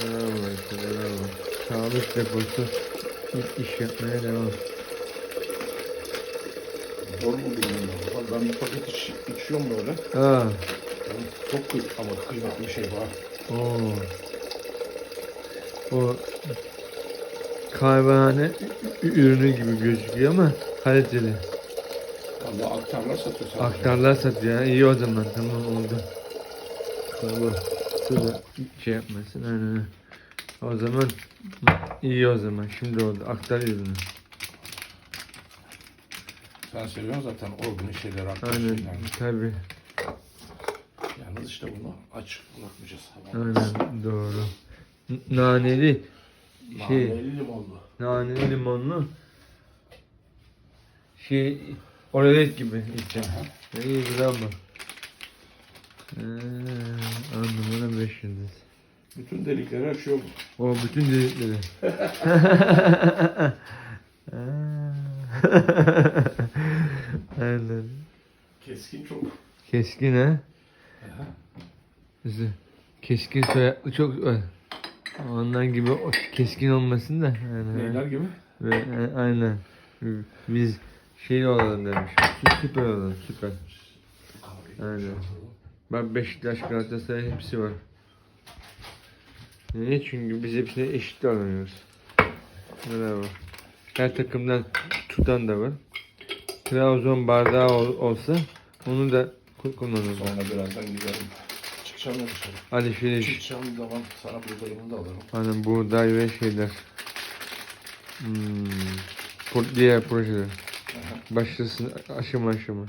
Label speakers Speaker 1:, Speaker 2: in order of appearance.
Speaker 1: Bravo, bravo. Sağlık deposu ilk iş yapmaya devam.
Speaker 2: Zor mu bilmiyorum. Bak Ben bir paket iç, içiyorum böyle.
Speaker 1: Aa,
Speaker 2: Çok kıy ama kıymetli bir şey var.
Speaker 1: oo. O kahvehane ü- ürünü gibi gözüküyor ama kaliteli.
Speaker 2: Valla aktarlar satıyor sadece.
Speaker 1: Aktarlar satıyor. ha. İyi o zaman. Tamam oldu. Tamam. Şurada şey yapmasın. Aynen. O zaman iyi o zaman. Şimdi oldu. Aktar ürünü.
Speaker 2: Sen seviyorsun zaten organik şeyleri aktar
Speaker 1: Aynen.
Speaker 2: şeyler.
Speaker 1: Tabii.
Speaker 2: Yalnız işte bunu aç bırakmayacağız.
Speaker 1: Aynen. Doğru. Naneli şey
Speaker 2: Naneli limonlu.
Speaker 1: naneli limonlu şey oralet gibi içeceğim. İyi bravo. Ee, anlamına beş yıldız.
Speaker 2: Bütün delikleri açıyor bu.
Speaker 1: O bütün delikleri. Aynen.
Speaker 2: Keskin çok.
Speaker 1: Keskin ha.
Speaker 2: Aha.
Speaker 1: Keskin soyadlı çok var. Ondan gibi keskin olmasın da. Aynen.
Speaker 2: Neyler gibi?
Speaker 1: Ve, e, aynen. Biz şey olalım demiş. Süper olalım süper. Aynen. Bak Beşiktaş Galatasaray hepsi var. Niye? Çünkü biz hepsine eşit davranıyoruz. Bravo. Her takımdan tutan da var. Trabzon bardağı ol- olsa onu da ku- kullanırız.
Speaker 2: Sonra birazdan giderim. Çıkacağım da dışarı.
Speaker 1: Alışveriş.
Speaker 2: Çıkacağım zaman sana buğdayımı da alırım.
Speaker 1: Hani buğday ve şeyler. Hmm. Diğer projeler. Başlasın aşama aşama.